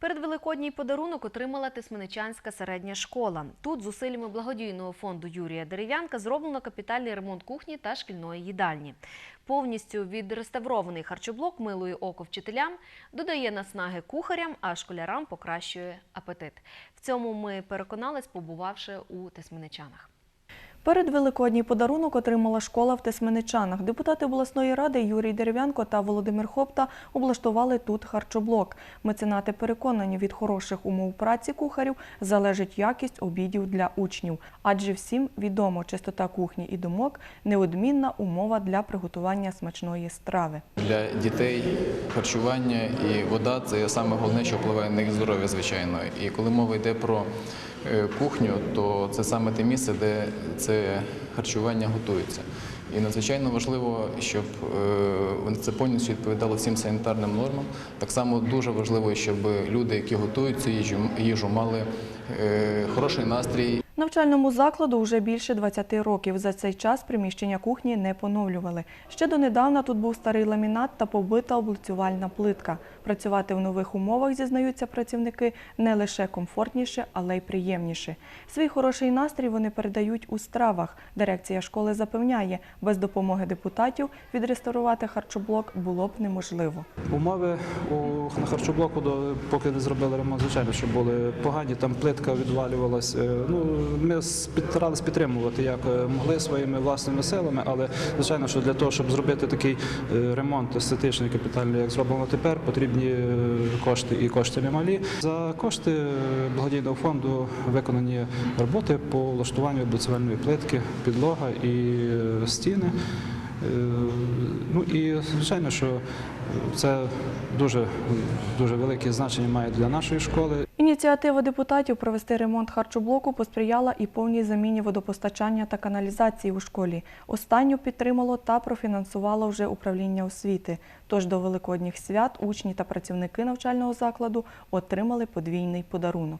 Передвеликодній подарунок отримала Тисменичанська середня школа. Тут зусиллями благодійного фонду Юрія Дерев'янка зроблено капітальний ремонт кухні та шкільної їдальні. Повністю відреставрований харчоблок милує око вчителям, додає наснаги кухарям, а школярам покращує апетит. В цьому ми переконались, побувавши у Тисменичанах. Передвеликодній подарунок отримала школа в Тисменичанах. Депутати обласної ради Юрій Дерев'янко та Володимир Хопта облаштували тут харчоблок. Меценати переконані, від хороших умов праці кухарів залежить якість обідів для учнів. Адже всім відомо, чистота кухні і думок – неодмінна умова для приготування смачної страви. Для дітей харчування і вода це саме головне, що впливає на їх здоров'я, звичайно. І коли мова йде про кухню, то це саме те місце, де це харчування готується. І надзвичайно важливо, щоб е, це повністю відповідало всім санітарним нормам. Так само дуже важливо, щоб люди, які готують цю їжу, їжу мали е, хороший настрій Навчальному закладу вже більше 20 років. За цей час приміщення кухні не поновлювали. Ще донедавна тут був старий ламінат та побита облицювальна плитка. Працювати в нових умовах, зізнаються працівники, не лише комфортніше, але й приємніше. Свій хороший настрій вони передають у стравах. Дирекція школи запевняє, без допомоги депутатів відреставрувати харчоблок було б неможливо. Умови у, на харчоблоку, до- поки не зробили ремонт, звичайно, що були погані, там плитка відвалювалась. Е, Ну, ми с- під- старались підтримувати як е, могли своїми власними силами, але звичайно, що для того, щоб зробити такий е, ремонт естетичний, капітальний, як зроблено тепер, потрібні е, кошти і кошти немалі. За кошти благодійного фонду виконані роботи по влаштуванню облицювальної плитки, підлога і стіни. Ну і звичайно, що це дуже, дуже велике значення має для нашої школи. Ініціатива депутатів провести ремонт харчоблоку посприяла і повній заміні водопостачання та каналізації у школі. Останню підтримало та профінансувало вже управління освіти. Тож до великодніх свят учні та працівники навчального закладу отримали подвійний подарунок.